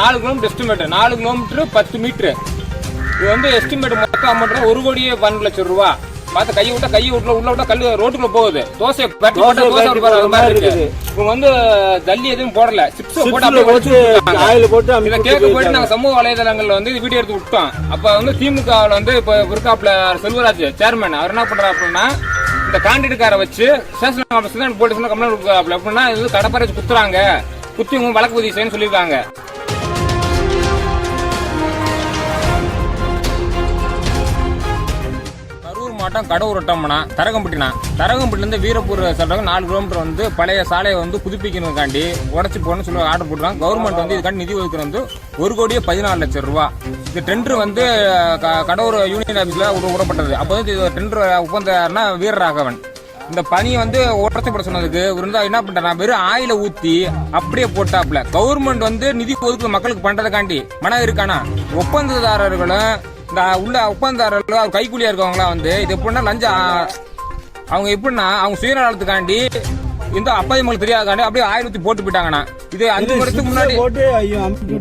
நாலு kilometre estimate நாலு kilometre பத்து மீட்ரு இது வந்து எஸ்டிமேட் மொத்தம் அமௌண்ட் ஒரு கோடியே பன்னெண்டு லட்சம் ரூபா. பார்த்து கையை விட்டா கையை விட்டுல உள்ள விட்டா கல்லு ரோட்டுக்குள்ள போகுது. தோசை பட்டி போட்டா தோசை மாதிரி இவங்க வந்து ஜல்லி எதுவும் போடல. சிப்ஸ் போட்டு போட்டு. ஆயில் போட்டு இதை கேட்க போயிட்டு நாங்க சமூக வலைதளங்கள்ல வந்து வீடியோ எடுத்து விட்டோம். அப்ப வந்து திமுகவில் வந்து இப்ப இருக்காப்ல செல்வராஜ் சேர்மன் அவர் என்ன பண்றாரு அப்படின்னா இந்த காண்டிடுக்காரை வச்சு ஸ்டேஷன் ஆஃபீஸ்ல போலீஸ்ல கம்ப்ளைண்ட் கொடுக்குறாப்ல அப்படின்னா இது கடப்பாரை குத்துறாங்க. குத்தி உங்க வழக்கு பதிவு செய்யணும்னு சொல்லியிருக்காங்க. மாவட்டம் கடவுர் வட்டம்னா தரகம்பட்டினா. தரகம்பட்டிலேருந்து வீரப்பூர் சொல்றாங்க நாலு கிலோமீட்டர் வந்து பழைய சாலையை வந்து புதுப்பிக்கணுக்காண்டி உடச்சி போகணும்னு சொல்லி ஆர்டர் போட்டுருக்காங்க. கவர்மெண்ட் வந்து இதுக்காண்டி நிதி ஒதுக்குறது வந்து ஒரு கோடியே பதினாலு லட்சம் ரூபா. இந்த டெண்டர் வந்து க- கடவுர் யூனியன் ஆஃபீஸில் விடப்பட்டது அப்போ வந்து இது டெண்டர் ஒப்பந்தாருன்னா வீரராகவன். இந்த பனியை வந்து உடச்சி போட சொன்னதுக்கு இவர் என்ன பண்ணிட்டாரா வெறும் ஆயில ஊத்தி அப்படியே போட்டாப்ல கவர்மெண்ட் வந்து நிதி ஒதுக்கு மக்களுக்கு பண்றதுக்காண்டி மனம் இருக்கானா? ஒப்பந்ததாரர்களும் இந்த உள்ள ஒப்பந்ததாரர்களும் அவர் கைக்கூலியா இருக்கவங்களாம் வந்து? இது எப்படின்னா லஞ்சம் அவங்க எப்படின்னா அவங்க சுயநலத்துக்காண்டி இந்த அப்பதிமங்களுக்கு தெரியாதுக்காண்டி அப்படியே ஆயிரம் ஊத்தி போட்டு போயிட்டாங்கண்ணா. இது அஞ்சு வருஷத்துக்கு முன்னாடி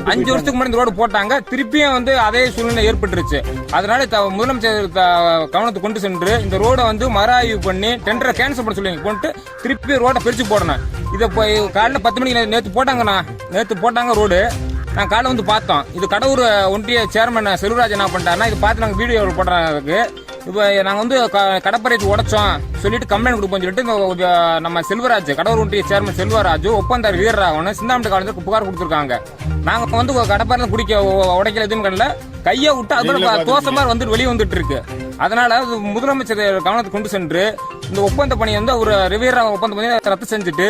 அஞ்சு வருஷத்துக்கு முன்னாடி இந்த ரோடு போட்டாங்க. திருப்பியும் வந்து அதே சூழ்நிலை ஏற்பட்டுருச்சு. அதனால முதலமைச்சர் த- கவனத்துக்கு கொண்டு சென்று இந்த ரோடை வந்து மறு ஆய்வு பண்ணி டெண்டரை கேன்சல் பண்ண சொல்லி கொண்டு திருப்பி ரோடை பிரிச்சு போடணும். இதை போய் காலைல பத்து மணிக்கு நேற்று போட்டாங்கண்ணா. நேற்று போட்டாங்க ரோடு. நான் காலைல வந்து பார்த்தோம். இது கடவுர் ஒன்றிய சேர்மன் செல்வராஜ் என்ன பண்ணிட்டாருன்னா இது பார்த்து நாங்கள் வீடியோ போடுறோம் அதுக்கு இப்போ நாங்கள் வந்து க- கடப்பரைக்கு உடைச்சோம். சொல்லிட்டு கம்ப்ளைண்ட் கொடுப்போம்னு சொல்லிட்டு நம்ம செல்வராஜ் கடவுர் ஒன்றிய சேர்மன் செல்வராஜ் ஒப்பந்தார் வீரராகவன் சிந்தாமட்டு காலேஜுக்கு புகார் கொடுத்துருக்காங்க. நாங்கள் வந்து கடப்பாரில் குடிக்க உடைக்கல எதுவும் பண்ணல. கையை விட்டு அது தோசை மாதிரி வந்துட்டு வெளியே வந்துட்டு இருக்கு. அதனால அது முதலமைச்சர் கவனத்துக்கு கொண்டு சென்று இந்த ஒப்பந்த பணி வந்து ஒரு ரிவேரா ஒப்பந்த பணியை ரத்து செஞ்சுட்டு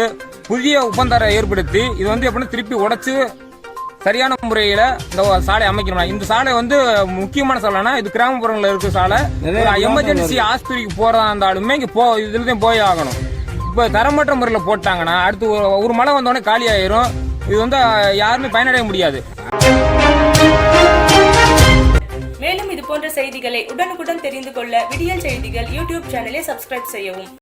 புதிய ஒப்பந்தாரை ஏற்படுத்தி இது வந்து எப்படின்னா திருப்பி உடைச்சு சரியான முறையில இந்த சாலை அமைக்கணும் இந்த சாலை வந்து முக்கியமான சாலைனா இது கிராமப்புறங்கள்ல இருக்க சாலை. எமர்ஜென்சி ஆஸ்பத்திரிக்கு போறதா இருந்தாலுமே இங்க போ இதுல தான் போய் ஆகணும். இப்ப தரமற்ற முறையில் போட்டாங்கன்னா அடுத்து ஒரு- ஒரு மழை வந்தோடனே காலி ஆயிரும். இது வந்து யாருமே பயனடைய முடியாது. மேலும் இது போன்ற செய்திகளை உடனுக்குடன் தெரிந்து கொள்ள விடியல் செய்திகள் யூடியூப் சேனலை சப்ஸ்கிரைப் செய்யவும்.